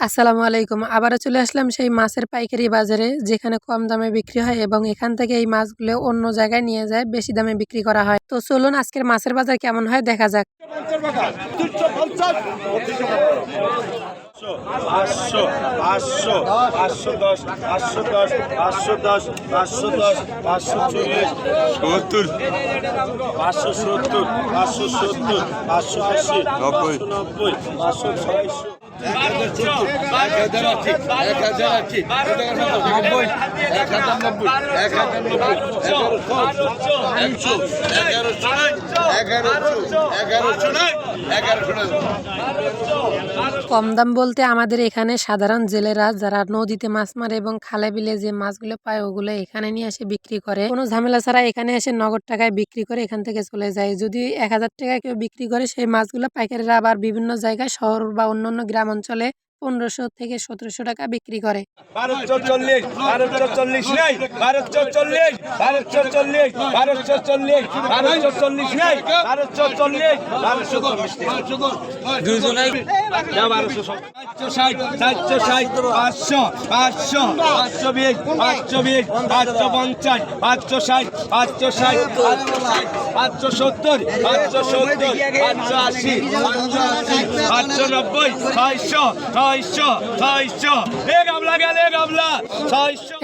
আসসালামু আলাইকুম আবারও চলে আসলাম সেই মাছের পাইকারি বাজারে যেখানে কম দামে বিক্রি হয় এবং এখান থেকে এই মাছগুলো অন্য জায়গায় নিয়ে যায় বেশি দামে বিক্রি করা হয় তো চলুন আজকের মাছের বাজার কেমন হয় দেখা যাক এক হাজার এক হাজার কম দাম বলতে আমাদের এখানে সাধারণ জেলেরা যারা নদীতে মাছ মারে এবং খালে বিলে যে মাছগুলো পায়, ওগুলো এখানে নিয়ে এসে বিক্রি করে। কোনো ঝামেলা ছাড়া এখানে এসে নগদ টাকায় বিক্রি করে এখান থেকে চলে যায়। যদি এক হাজার টাকায় কেউ বিক্রি করে, সেই মাছগুলো পাইকারিরা আবার বিভিন্ন জায়গায়, শহর বা অন্যান্য গ্রাম অঞ্চলে পনেরোশো থেকে সতেরোশো টাকা বিক্রি করে। বারোশো চল্লিশ বারোশো চল্লিশ নেই বারোশো চল্লিশ বারোশো চল্লিশ বারোশো চল্লিশ বারোশো চল্লিশ নেই বারোশো চল্লিশ বারোশো বারোশো ষাট চারশো ষাট পাঁচশো পাঁচশো পাঁচশো বিশ পাঁচশো বিশ পাঁচশো পঞ্চাশ পাঁচশো ষাট পাঁচশো ষাট পাঁচশো ষাট পাঁচশো সত্তর পাঁচশো সত্তর পাঁচশো আশি পাঁচশো আশি পাঁচশো নব্বই ছয়শো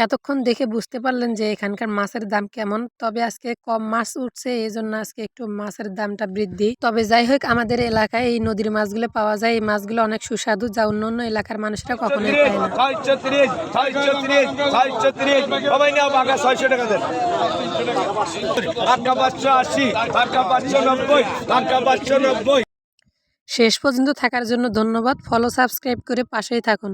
এতক্ষণ দেখে বুঝতে পারলেন যে এখানকার মাছের দাম কেমন। তবে আজকে কম মাছ উঠছে এই জন্য আজকে একটু মাছের দামটা বৃদ্ধি। তবে যাই হোক আমাদের এলাকায় এই নদীর মাছগুলো পাওয়া যায়। এই মাছগুলো অনেক সুস্বাদু যা অন্য অন্য এলাকার মানুষরা কখনোই পায় না। ছয়শো টাকা দেন। টাকা পাঁচশো আশি টাকা পাঁচশো নব্বই টাকা পাঁচশো নব্বই। শেষ পর্যন্ত থাকার জন্য ধন্যবাদ। ফলো সাবস্ক্রাইব করে পাশেই থাকুন।